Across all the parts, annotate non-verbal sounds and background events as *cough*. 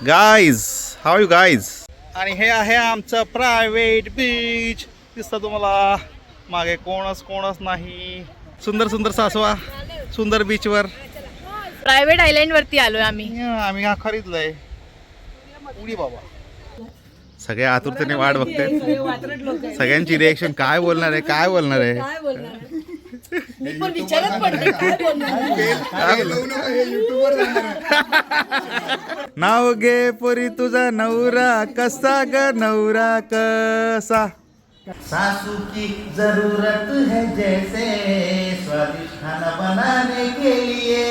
Guys how you guys आणि हे आहे आमचं प्रायव्हेट बीच दिसतं तुम्हाला. मागे कोणच कोणच नाही. सुंदर सुंदर सासवा. सुंदर बीचवर प्रायव्हेट आयलँड वरती आलोय आम्ही. आम्ही हा खरीदलंय. उडी बाबा. सगळ्या आतुरतेने वाट बघते. सगळ्यांची रिएक्शन काय बोलणार आहे? काय बोलणार आहे? नाव घे पोरी तुझा नवरा कसा ग? नवरा कसा? सासू की जरूरत है जैसे स्वादिष्ट खाना बनाने के लिए.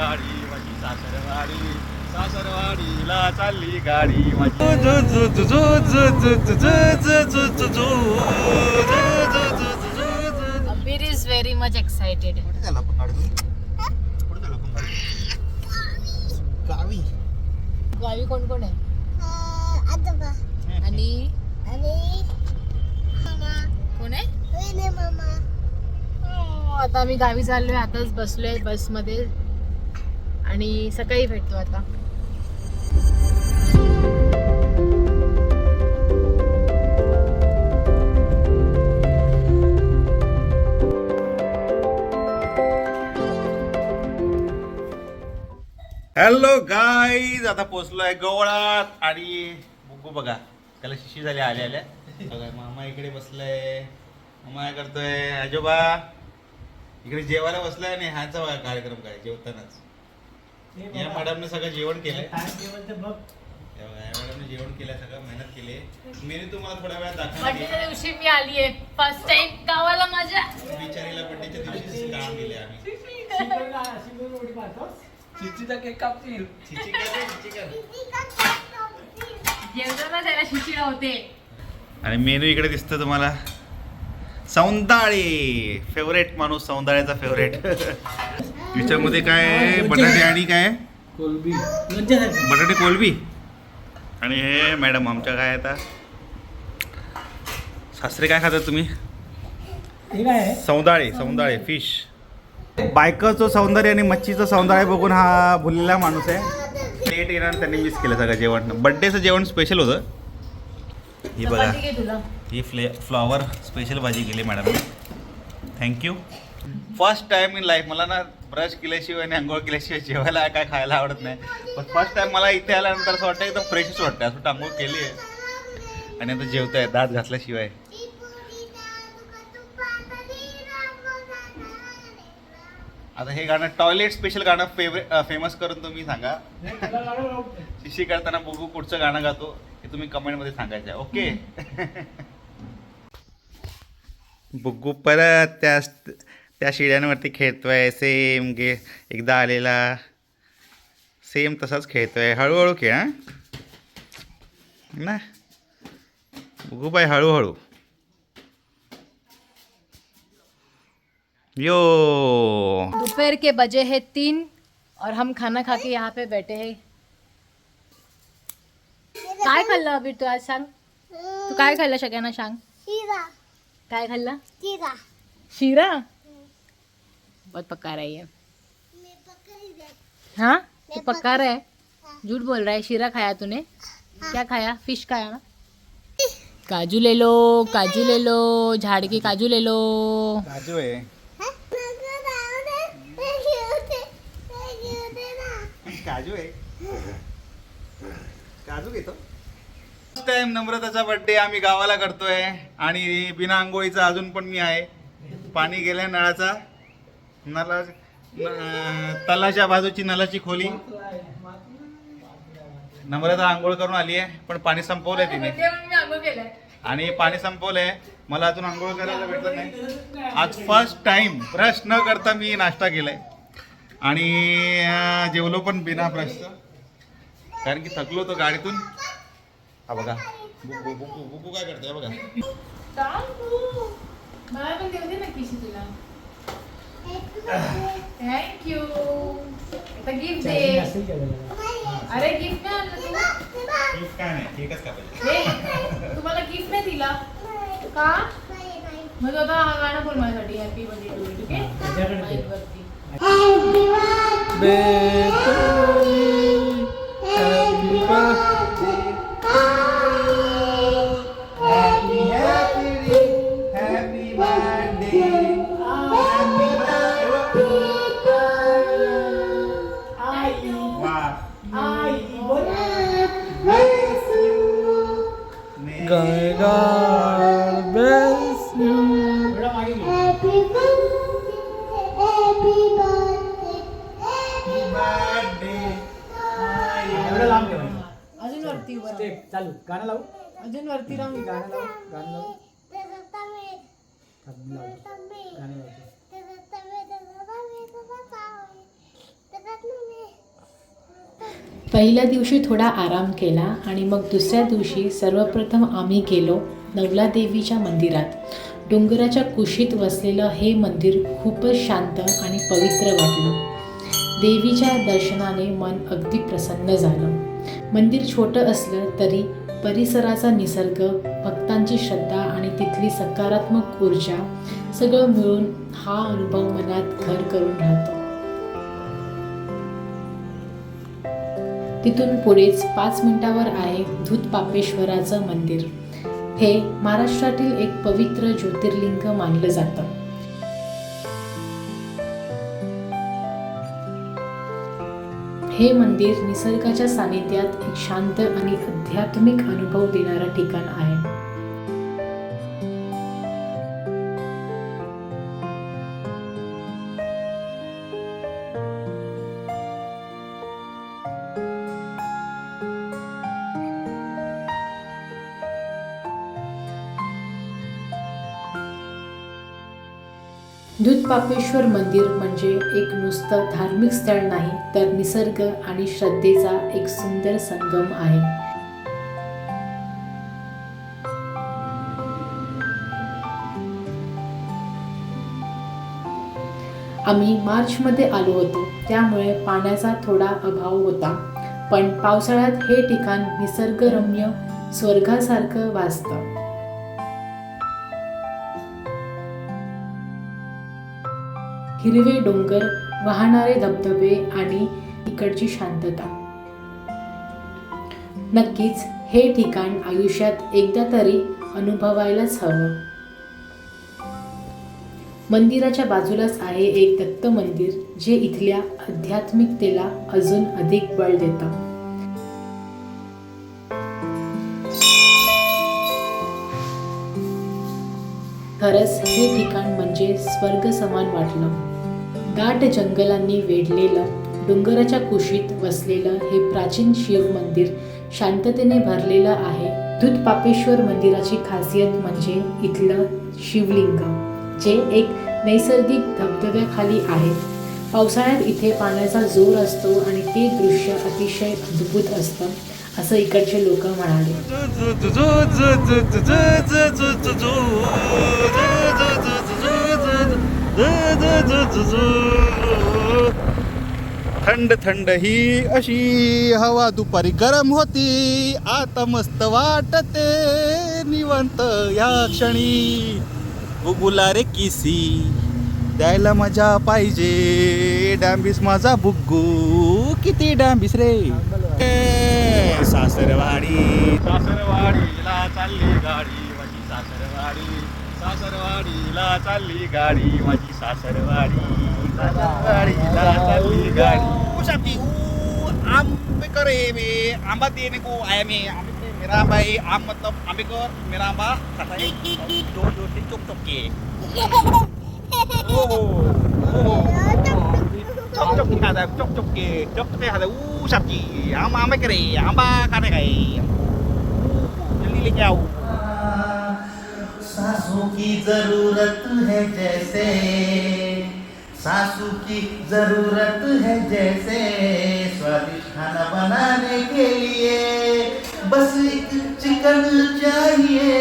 गाडी माझी सासरवाडी सासरवाडीला चालली गाडी गावी कोण कोण आहे आणि कोण आहे मामा आता आम्ही गावी चाललोय आताच बसलोय बसमध्ये आणि सकाळी भेटतो आता. हॅलो गाईज आता पोचलो आहे गवळात आणि बुगू बघा त्याला शिशी झाली आल्या आल्या. बघा मामा इकडे बसलाय. मामा काय करतोय? आजोबा इकडे जेवायला बसलाय आणि ह्याचा कार्यक्रम काय जेवतानाच. या मॅडमने सगळं जेवण केलंय. हे मॅडमने जेवण केलंय सगळं मेहनत केली. मेनू तुम्हाला थोड्या वेळात दाखवणार बर्थडेच्या दिवशी मी आलीये फर्स्ट टाइम गावाला माझ्या. बिचारीला बड्डेच्या दिवशीच काम दिले आम्ही. चिचीचा केक कापतील चिची कर रे, चिची कर. जेवताना त्याला शिशिरा होते आणि मेनू इकडे दिसतो तुम्हाला. सौंदाळे. फेवरेट माणूस सौंदाळ्याचा फेवरेट याच्यामध्ये काय आहे? बटाटे आणि काय? कोलबी. बटाटे कोलबी. आणि हे मॅडम आमच्या काय आता? सासरे काय खातात तुम्ही? हे सौंदाळे सौंदाळे फिश बायकाचं सौंदर्य आणि मच्छीचं सौंदर्य बघून हा भुललेला माणूस आहे. लेट येणार त्यांनी मिस केलं सगळं जेवण. बड्डेचं जेवण स्पेशल होतं. ही बघा. ही फ्ले फ्लॉवर स्पेशल भाजी केली madam. Thank you first time in life मला ना ब्रश केल्याशिवाय आणि आंघोळ केल्याशिवाय जेवायला काय खायला आवडत नाही. पण फर्स्ट टाइम मला इथे आल्यानंतर असं वाटतं एकदम फ्रेशच वाटतं असं आंघोळ केली आहे. आणि आता जेवताय दात घातल्याशिवाय. आता हे गाणं टॉयलेट स्पेशल गाणं फेवरेट फेमस करून तुम्ही सांगा. *laughs* शिशी करताना बघू पुढचं गाणं गातो हे तुम्ही कमेंटमध्ये सांगायचं आहे. ओके *laughs* बुग्गू परत त्या त्या शिड्यांवरती खेळतोय सेम गे एकदा आलेला. सेम तसाच खेळतोय. हळूहळू खेळ हा? ना? बुग्गू बाई हळूहळू. यो! दोपहर के बजे है तीन और हम खाना खा के यहाँ पे बैठे हैं। काय खाल्लं अभी तू आज सांग? तू काय खाल्लं सगळ्यांना सांग? काय खाल्ला? शीरा. बहुत पक्का रहा है ये हाँ? तू पक्का रहा है? झूठ बोल रहा है शीरा खाया तूने? क्या खाया? फिश खाया ना? काजू ले लो काजू ले लो झाड़ के काजू ले लो। काजू आहे काजू आहे काजू घेतो फर्स्ट टाइम नम्रताचा बर्थडे आम्ही गावाला करतोय. आणि बिना आंघोळीचा अजून पण मी आहे. पाणी गेलंय नळाचा. नळा तलाच्या बाजूची नळाची खोली. नम्रता आंघोळ करून आली आहे पण पाणी संपवलंय तिने. आणि पाणी संपवलंय. मला अजून आंघोळ करायला भेटलं नाही. आज फर्स्ट टाइम ब्रश न करता मी नाश्ता केलाय. आणि जेवलो पण बिना ब्रशचं कारण की थकलो तो गाडीतून. हा बघा. बुकू बुकू बुकू काय करतोय बघा. मला पण देऊ दे ना किशी तुला. थँक्यू आता गिफ्ट दे. अरे गिफ्ट नाही आणलं तू. केक काय नाही? केकच कापायचे तुम्हाला गिफ्ट नाही दिला. का? मग आता हा गाणं बोल माझ्यासाठी. हॅपी बर्थडे टू ठीक आहे? त्याच्याकडे लावू. अजून वरती राहून गाणं लावू. गाणं लावू. थांब, मी लावतो. गाणं लावतो. पहिल्या दिवशी थोडा आराम केला आणि मग दुसऱ्या दिवशी सर्वप्रथम आम्ही गेलो नवला देवीच्या मंदिरात. डोंगराच्या कुशीत वसलेलं हे मंदिर खूपच शांत आणि पवित्र वाटलं. देवीच्या दर्शनाने मन अगदी प्रसन्न झालं. मंदिर छोटं असलं तरी परिसराचा निसर्ग भक्तांची श्रद्धा आणि तिथली सकारात्मक ऊर्जा सगळं मिळून हा अनुभव मनात घर करून राहतो. तिथून पुढेच पाच मिनिटावर आहे धूत पापेश्वराचं मंदिर. हे महाराष्ट्रातील एक पवित्र ज्योतिर्लिंग मानलं जातं. हे मंदिर निसर्गाच्या सानिध्यात एक शांत आणि आध्यात्मिक अनुभव देणारं ठिकाण आहे. दूधपापेश्वर मंदिर म्हणजे एक नुसतं धार्मिक स्थळ नाही तर निसर्ग आणि श्रद्धेचा एक सुंदर संगम आहे. आम्ही मार्चमध्ये आलो होतो त्यामुळे पाण्याचा थोडा अभाव होता. पण पावसाळ्यात हे ठिकाण निसर्गरम्य स्वर्गासारखं वाचतं हिरवे डोंगर वाहणारे धबधबे आणि इकडची शांतता. नक्कीच हे ठिकाण आयुष्यात एकदा तरी अनुभवायलाच हवं. मंदिराच्या बाजूलाच आहे एक दत्त मंदिर जे इथल्या आध्यात्मिकतेला अजून अधिक बळ देतं. खरंच हे ठिकाण म्हणजे स्वर्ग समान वाटलं. दाट जंगलांनी वेढलेलं डोंगराच्या कुशीत वसलेलं हे प्राचीन शिव मंदिर शांततेने भरलेलं आहे दूधपापेश्वर मंदिराची खासियत म्हणजे इथलं शिवलिंग जे एक नैसर्गिक धबधब्याखाली आहे पावसाळ्यात इथे पाण्याचा जोर असतो आणि ते दृश्य अतिशय अद्भुत असतं असं इकडचे लोक म्हणाले थंड थंड ही अशी हवा दुपारी गरम होती. आता मस्त वाटते निवंत या क्षणी. बुगुला रे किसी द्यायला मजा पाहिजे. डांबीस माझा बुग्गू किती डांबीस रे. सासरवाडी सासरवाडीला चालली गाडी माझी सासरवाडी. सासरवाडीला चालली गाडी माझी सासरवाडी सासरवाडीला चालली गाडी ऊ शाती ऊ आंबेकर है मे आंबा देने को आया मैं आंबे मेरा आंबा है आम मतलब आंबेकर मेरा आंबा खाता है जोर जोर से चुप चुप के ओ हो ओ हो चुप चुप के खाता है चुप चुप के चुप चुप के खाता है ऊ शाती आम आंबेकर है आंबा खाने का है जल्दी लेके आओ सासू की ज़रूरत है जैसे सासू की ज़रूरत है जैसे स्वादिष्ट खाना बनाने के लिए बस एक चिकन चाहिए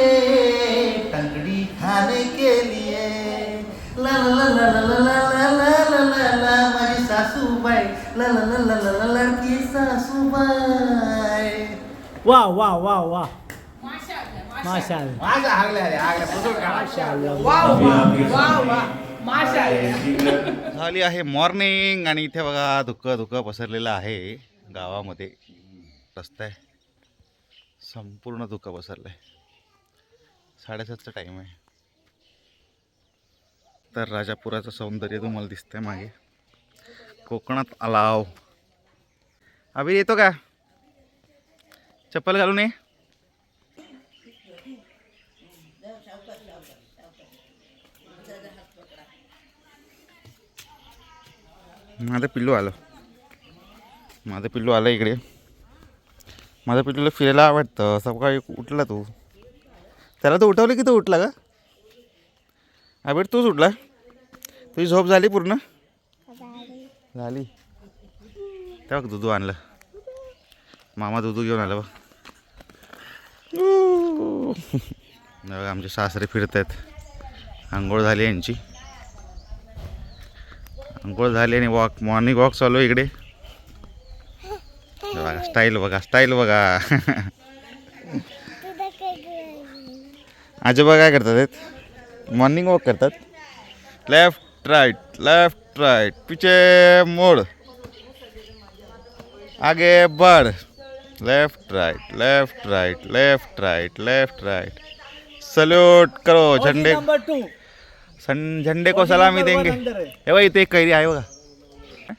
टंगड़ी खाने के लिए ला ला ला ला ला ला ला ला ला ला ला माझी सासूबाई ला ला ला ला ला ला ला की सासूबाई वा वा वा माशाल्लाह. हागल्या हागल्या. काढा. झाली आहे मॉर्निंग आणि इथे बघा धुकं धुकं पसरलेलं आहे गावामध्ये. रस्ता आहे. संपूर्ण धुकं पसरलं आहे साडेसातचा टाईम आहे. तर राजापुराचं सौंदर्य तुम्हाला दिसतंय मागे. कोकणात आलाव अभि येतो का? चप्पल घालून ये. माझं पिल्लू आलं. माझं पिल्लू आलं इकडे. माझं पिल्लूला फिरायला आवडतं सकाळी उठला तू. त्याला तर उठवलं की तो उठला का? आबेट तूच उठला? तुझी झोप झाली पूर्ण? झाली. तेव्हा दुधू आणलं. मामा दुधू घेऊन आलं बघ. आमचे सासरे फिरत आहेत आंघोळ झाली यांची. अंघोळ झाली आणि वॉक मॉर्निंग वॉक चालू आहे इकडे. बघा स्टाईल बघा स्टाईल बघा? आजोबा काय करतात मॉर्निंग वॉक करतात. लेफ्ट राईट लेफ्ट राईट पिछे मोड. आगे बढ़. Left right left right left right left right salute करो झंडे. नंबर टू सन झंडे को सलामी देंगे. हे बघा इथे एक कैरी आहे बघा.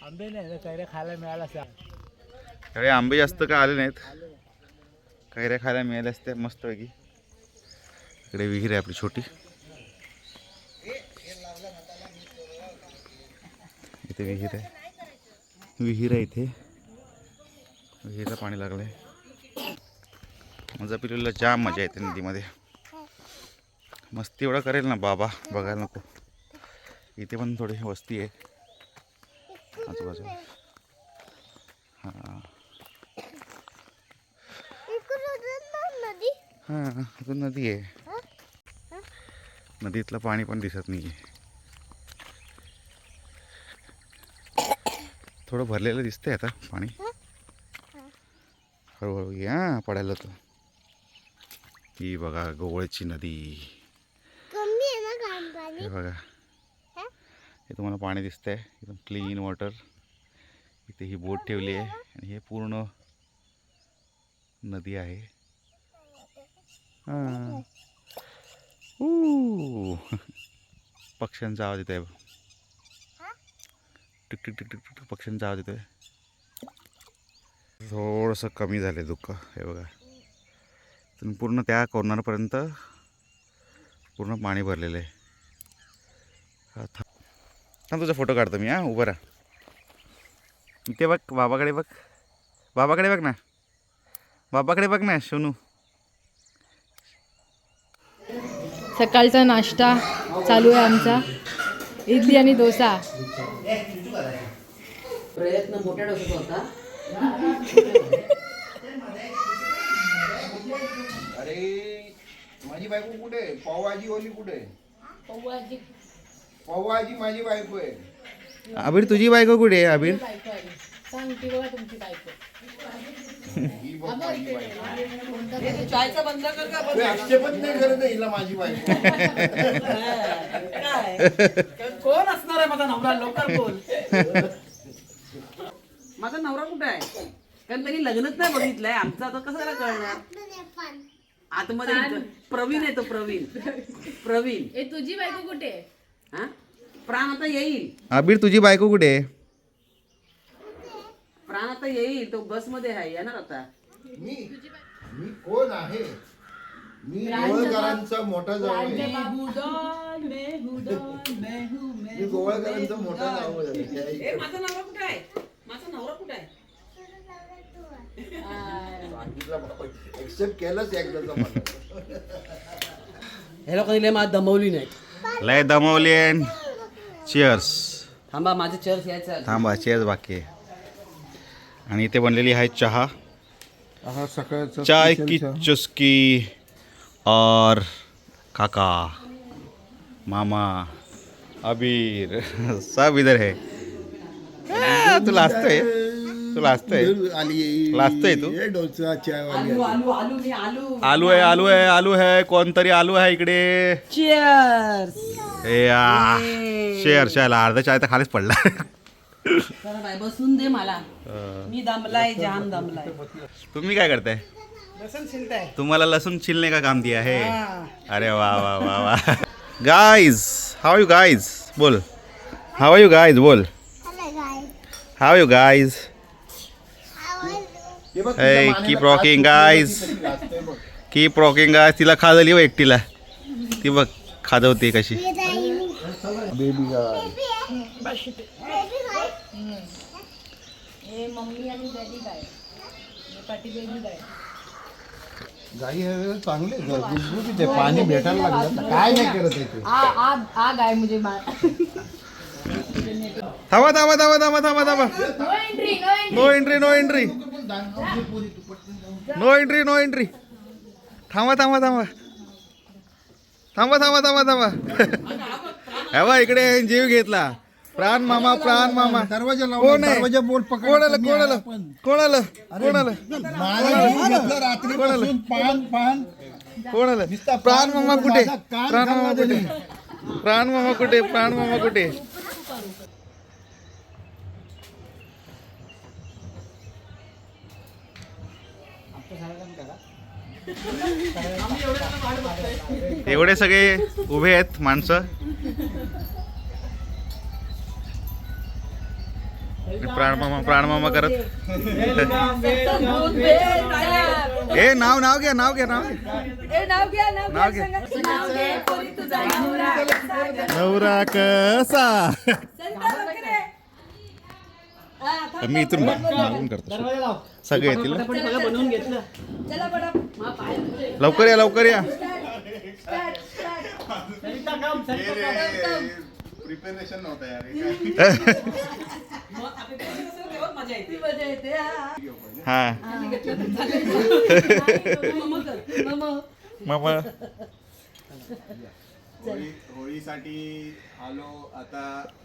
आंबे नाही कैऱ्या खायला मिळाला अरे आंबे जास्त का आले नाहीत? कैऱ्या खायला मिळाले असते मस्तपैकी. इकडे विहीर आहे आपली छोटी. इथे विहीर आहे. विहीर आहे इथे. विहिरीला पाणी लागलं आहे माझ्या पिल्लूला जाम मजा येते नदीमध्ये. मस्ती एवढं करेल ना बाबा बघायला नको. इथे पण थोडी वस्ती आहे. आजूबाजूला. हां. हां अजून नदी आहे. नदीतलं पाणी पण दिसत नाही आहे थोडं भरलेलं दिसतंय आता पाणी. हळूहळू ये हां पडायला तो ही बघा गोवळची नदी कमी आहे ना घाण पाणी हे बघा. हे? तुम्हाला पाणी दिसतंय. एकदम क्लीन वॉटर इथे ही बोट ठेवली आहे. आणि हे पूर्ण नदी आहे. हां. पक्ष्यांचा आवाज येत आहे tick tick tick tick tick पक्ष्यांचा आवाज येतोय. थोडंसं कमी झालं दुःख. हे बघा. पूर्ण त्या कॉर्नरपर्यंत पूर्ण पाणी भरलेलं आहे. थांब थांब तुझा फोटो काढतो मी हां उभं राहा. इथे बघ बाबाकडे बघ. बाबाकडे बघ ना. बाबाकडे बघ ना सोनू. सकाळचा नाश्ता चालू आहे आमचा. इडली आणि डोसा. प्रयत्न मोठ्या डोक्याचा होता. अरे माझी बायको कुठे? आहे पावभाजी ओली कुठे? आहे पावभाजी माझी बायको आहे. अबीर तुझी बायको कुठे आहे अबीर ही बघ माझी बायको. चायचा बंद कर का? मी आक्षेपच नाही करत आहे हिला माझी बायको. *laughs* कोण असणार आहे माझा नवरा? लवकर बोल. माझा नवरा कुठे आहे? कारण त्यांनी लग्नच नाही बघितलंय. आमचं आता कसं कळणार? आतमध्ये इथं प्रवीण येतो प्रवीण. *laughs* प्रवीण. ए तुझी बायको कुठे हा? प्राण आता येईल. अबीर तुझी बायको कुठे आहे? प्राण आता येईल तो बसमध्ये आहे येणार आता. मी मी कोण आहे? मी गोवळकरांचा मोठा जाऊ आहे. मी गोवळकरांचा मोठा जाऊ आहे. ए माझा नवरा कुठे आहे? माझा नवरा कुठे आहे? एक्सेप्ट केलंच एकदाचा मला हे लोकांनी लय मला दमवली नाही. लय दमवलेन चिअर्स थांबा माझं चर्च यायचं. थांबा चिअर्स बाकी आहे. आणि इथे बनलेली आहे चहा. सकाळचा चाय की चुस्की और काका मामा अबीर *laughs* सब इधर है. आ, तुला असतोय तू लाजतोय आली. लाजतोय तू? हे डोसा चाय वाली आलू आली. आलू आलू मी आलू. आलू आहे आलू आहे आलू आहे. कोणतरी आलू आहे इकडे? शेअर शेअर अर्धा चाय तर खालीच पडला. बसून दे मला. मी दमलाय जाम दमलाय. तुम्ही काय करताय? तुम्हाला लसूण छिलने का काम दिया है. अरे वा वा वा वा. गाइज हाउ यू गाइज बोल. हाउ यू गाइज बोल. How you guys guys. किती लाजतंय बघ. कीप रॉकिंग गाय तिला खाजली हो एकटीला ती बघ खाजवते कशी Where are you? Baby girl. Baby, baby guys. गाई हे चांगले गुजगुजीत आहे पाणी भेटायला लागलं तर काय नाही करत आहे ते आ आ आ गाय मुझे मार थांबा थांबा थांबा थांबा थांबा थांबा no entry no entry no entry no entry थांबा थांबा थांबा थांबा थांबा थांबा थांबा हे बघ इकडे जीव घेतला प्राण मामा प्राण मामा दरवाजा कोण आहे? दरवाजा बोल पकड कोण आलं कोण आलं कोण आलं कोण आलं माझा जीव घेतला रात्रीपासून पान पान कोण आलं नुसता प्राण पान मामा कुठे प्राण मामा कुठे. प्राण मामा कुठे प्राण मामा कुठे एवढे सगळे उभे आहेत माणसं. प्राण मामा प्राण मामा करत. ए नाव नाव घ्या नाव घ्या नाव नाव घ्या. नवरा. कसा? मी इथून मागून करतो. सगळे येतील लवकर या लवकर या. प्रिपरेशन नव्हतं यार. *laughs* *laughs* मग. *laughs* होळी होळीसाठी आलो आता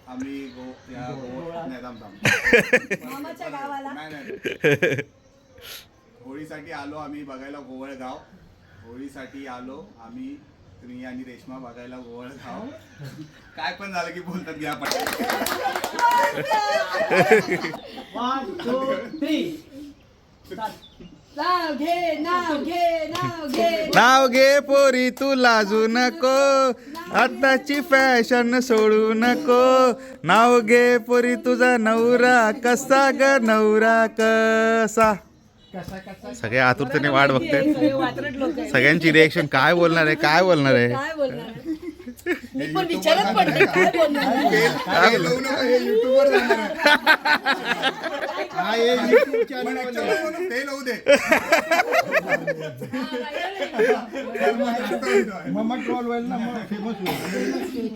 आम्ही गो या गो नाही थांब थांब. नाही नाही. होळीसाठी आलो आम्ही बघायला गोवळगाव. होळीसाठी आलो आम्ही तुम्ही आणि रेश्मा बघायला गोवळगाव. काय पण झालं की बोलतात घ्या पण *laughs* नाव घे नाव घे नाव घे. नाव घे पोरी तू लाजू नको. आताची फॅशन सोडू नको. नाव घे पोरी तुझा नवरा कसा ग नवरा कसा? सगळे आतुरतेने वाट बघते सगळ्यांची रिएक्शन काय बोलणार आहे? काय बोलणार आहे? मी पण विचारत पडते काय बोलणार? काय बोलणार? हे युट्यूबवर जाणार आहे. हा हे युट्यूब पण चॅनल actually म्हणून ते लावू दे. मम्मा ट्रॉल होईल ना मग फेमस होईल.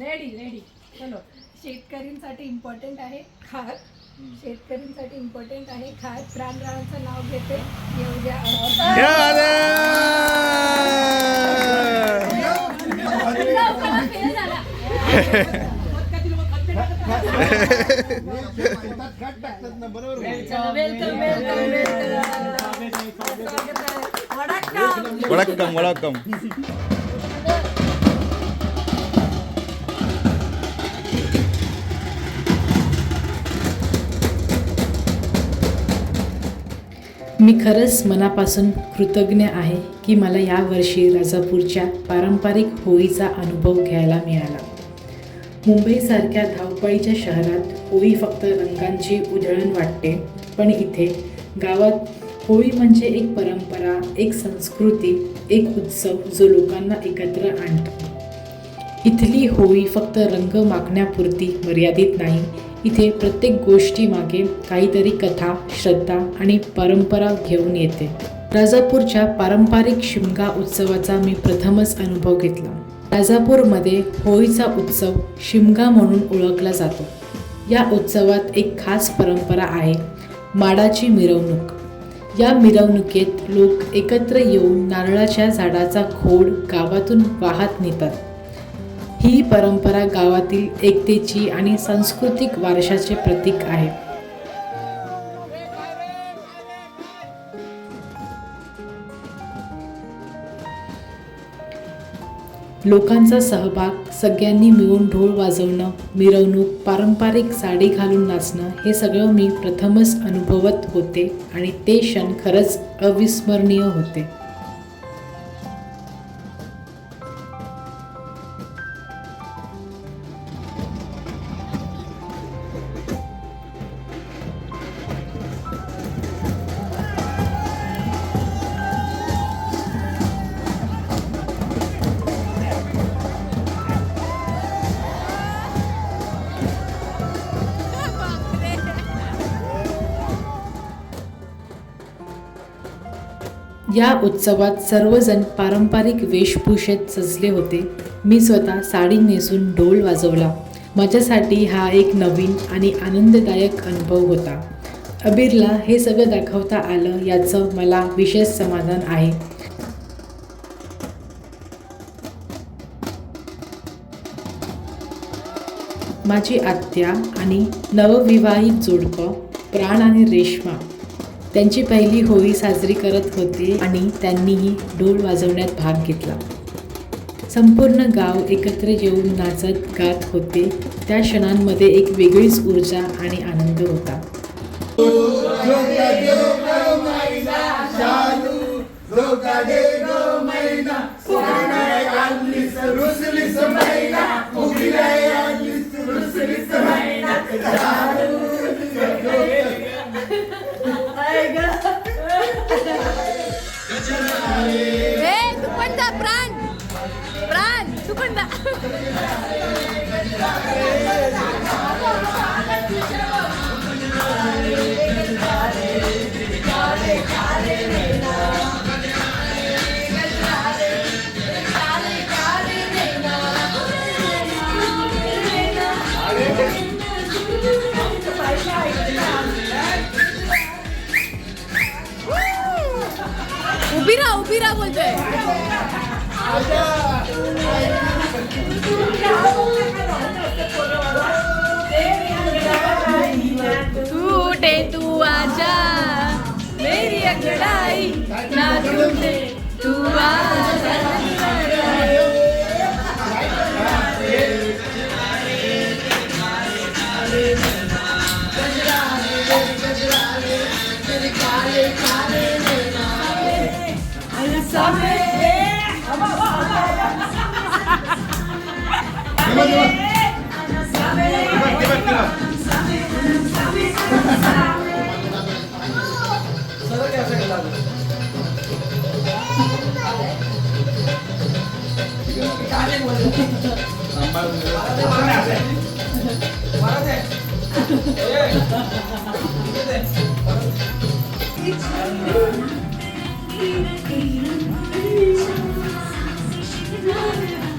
रेडी रेडी चलो. शेतकऱ्यांसाठी इम्पॉर्टंट आहे खात शेतकऱ्यांसाठी इम्पॉर्टंट आहे. खात प्राणरावांचं नाव घेते. येऊ द्या. या रे! मी खरंच मनापासून कृतज्ञ आहे की मला यावर्षी राजापूरच्या पारंपरिक होळीचा अनुभव घ्यायला मिळाला. मुंबईसारख्या धावपळीच्या शहरात होळी फक्त रंगांची उधळण वाटते पण इथे गावात होळी म्हणजे एक परंपरा एक संस्कृती एक उत्सव जो लोकांना एकत्र आणतो. इथली होळी फक्त रंग मागण्यापुरती मर्यादित नाही इथे प्रत्येक गोष्टीमागे काहीतरी कथा श्रद्धा आणि परंपरा घेऊन येते. राजापूरच्या पारंपरिक शिमगा उत्सवाचा मी प्रथमच अनुभव घेतला. राजापूरमध्ये होळीचा उत्सव शिमगा म्हणून ओळखला जातो. या उत्सवात एक खास परंपरा आहे माडाची मिरवणूक. या मिरवणुकीत लोक एकत्र येऊन नारळाच्या झाडाचा खोड गावातून वाहत नेतात. ही परंपरा गावातील एकतेची आणि सांस्कृतिक वारशाचे प्रतीक आहे. लोकांचा सहभाग सगळ्यांनी मिळून ढोल वाजवणं मिरवणूक पारंपरिक साडी घालून नाचणं हे सगळं मी प्रथमच अनुभवत होते आणि ते क्षण खरंच अविस्मरणीय होते. या उत्सवात सर्वजण पारंपरिक वेशभूषेत सजले होते. मी स्वतः साडी नेसून ढोल वाजवला. माझ्यासाठी हा एक नवीन आणि आनंददायक अनुभव होता. अबीरला हे सगळं दाखवता आलं याचं मला विशेष समाधान आहे. माझी आत्या आणि नवविवाहित जोडपं प्राण आणि रेश्मा त्यांची पहिली होळी साजरी करत होते आणि त्यांनीही ढोल वाजवण्यात भाग घेतला. संपूर्ण गाव एकत्र येऊन नाचत गात होते. त्या क्षणांमध्ये एक वेगळीच ऊर्जा आणि आनंद होता. ए तू पण जा प्राण प्राण तू उभी राहा उभी राहा बोलतोय. टूटे तू आजा मेरी अंगड़ाई ना टूटे तू आजा.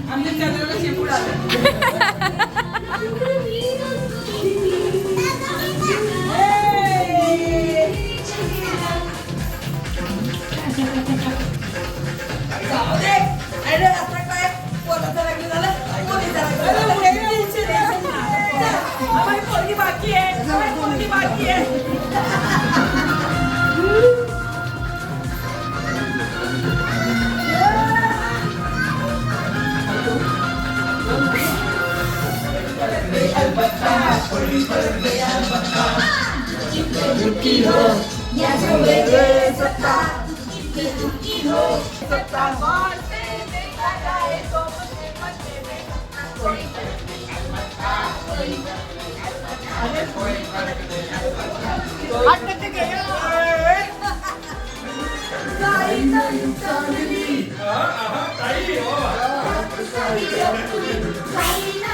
I'm just gonna Uh-huh, uh-huh, uh-huh, uh-huh, uh-huh,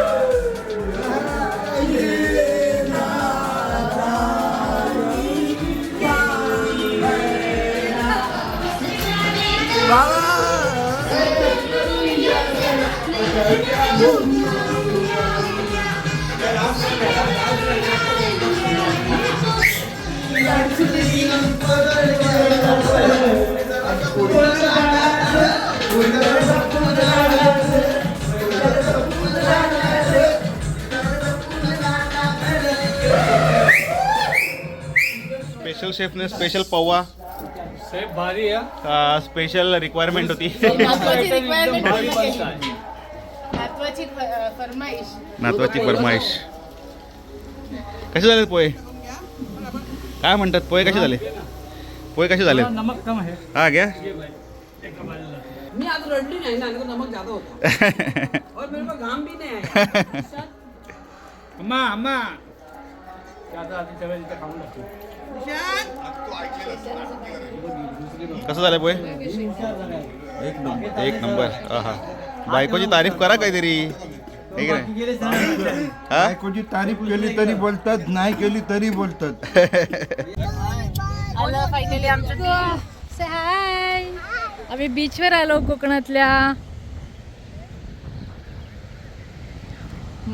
I'm special शेफने special पौवा. सेफ भारी आहे स्पेशल रिक्वायरमेंट होती. *laughs* नातवाची फरमाईश. कसे झाले पोहे? काय म्हणतात? पोहे कसे झाले? पोहे कसे झाले? नमक कम आहे. हा घ्या. मी आज रडली नाही ना नमक ज्यादा होता. *laughs* और मेरे को घाम भी नहीं आया *laughs* अम्मा अम्मा. आधी सगळं तिथे खाऊन टाकतो कसं झालं पोहे? एक नंबर. एक नंबर. हा बायकोची तारीफ करा काहीतरी. हे की नाही? हा? बायकोची तारीफ केली तरी बोलतात नाही केली तरी बोलतात. आलं फायनली आमचं हाय आम्ही बीचवर आलो कोकणातल्या.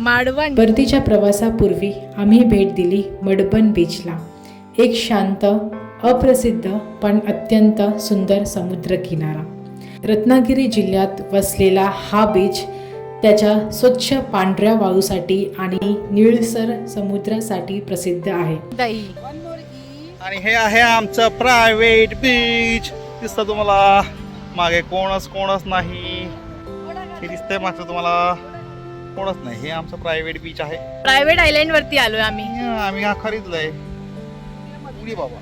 माडवण परतीच्या प्रवासापूर्वी आम्ही भेट दिली मडबन बीचला एक शांत अप्रसिद्ध पण अत्यंत सुंदर समुद्रकिनारा रत्नागिरी जिल्ह्यात वसलेला हा बीच त्याच्या स्वच्छ पांढऱ्या वाळूसाठी आणि निळसर समुद्रासाठी प्रसिद्ध आहे. दही आणि हे आहे आमचं प्रायव्हेट बीच दिसतं तुम्हाला. मागे कोणच कोणच नाही. हे दिसतंय मागचं तुम्हाला. कोणच नाही. हे आमचं प्रायव्हेट बीच आहे. प्रायव्हेट आयलँड वरती आलोय आम्ही. आम्ही हा खरीदलंय. उडी बाबा.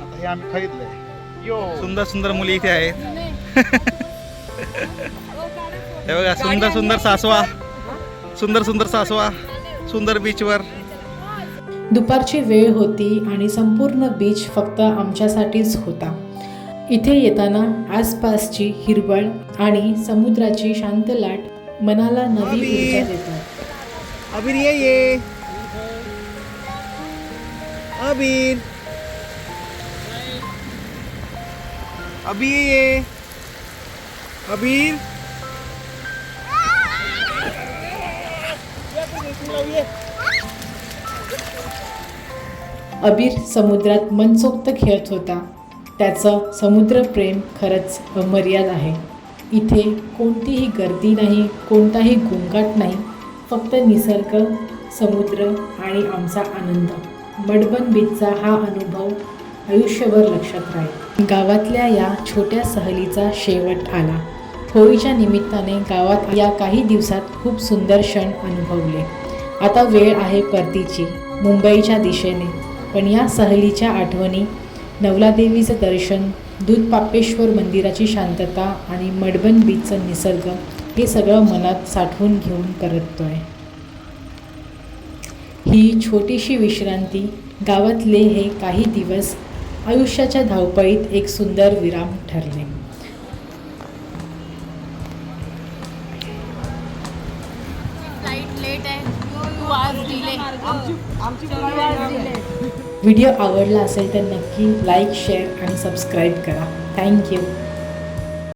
आता हे आम्ही खरीदलंय. यो. सुंदर सुंदर मुली इथे आहेत. *laughs* हे बघा सुंदर सुंदर सासवा. सुंदर सुंदर सासवा. सुंदर बीचवर दुपारची वेळ होती आणि संपूर्ण बीच फक्त आमच्यासाठीच होता. इथे येताना आसपासची हिरवळ आणि समुद्राची शांत लाट मनाला नवी ऊर्जा देतात. अबीर ये ये. अबीर। अबी ये अबीर। अबीर समुद्रात मनसोक्त खेळत होता. त्याचं समुद्रप्रेम खरंच अमर्याद आहे. इथे कोणतीही गर्दी नाही कोणताही गोंगाट नाही फक्त निसर्ग समुद्र आणि आमचा आनंद. मडबन बीचचा हा अनुभव आयुष्यभर लक्षात राहील. गावातल्या या छोट्या सहलीचा शेवट आला. होळीच्या निमित्ताने गावात या काही दिवसात खूप सुंदर क्षण अनुभवले. आता वेळ आहे परतीची मुंबईच्या दिशेने. पण या सहलीच्या आठवणी नवलादेवीचं दर्शन दूधपापेश्वर मंदिराची शांतता आणि मडबन बीचचं निसर्ग हे सगळं मनात साठवून घेऊन परततोय. ही छोटीशी विश्रांती गावातले हे काही दिवस आयुष्याच्या धावपळीत एक सुंदर विराम ठरले. व्हिडिओ आवडला असेल तर नक्की लाईक शेअर आणि सबस्क्राईब करा. Thank you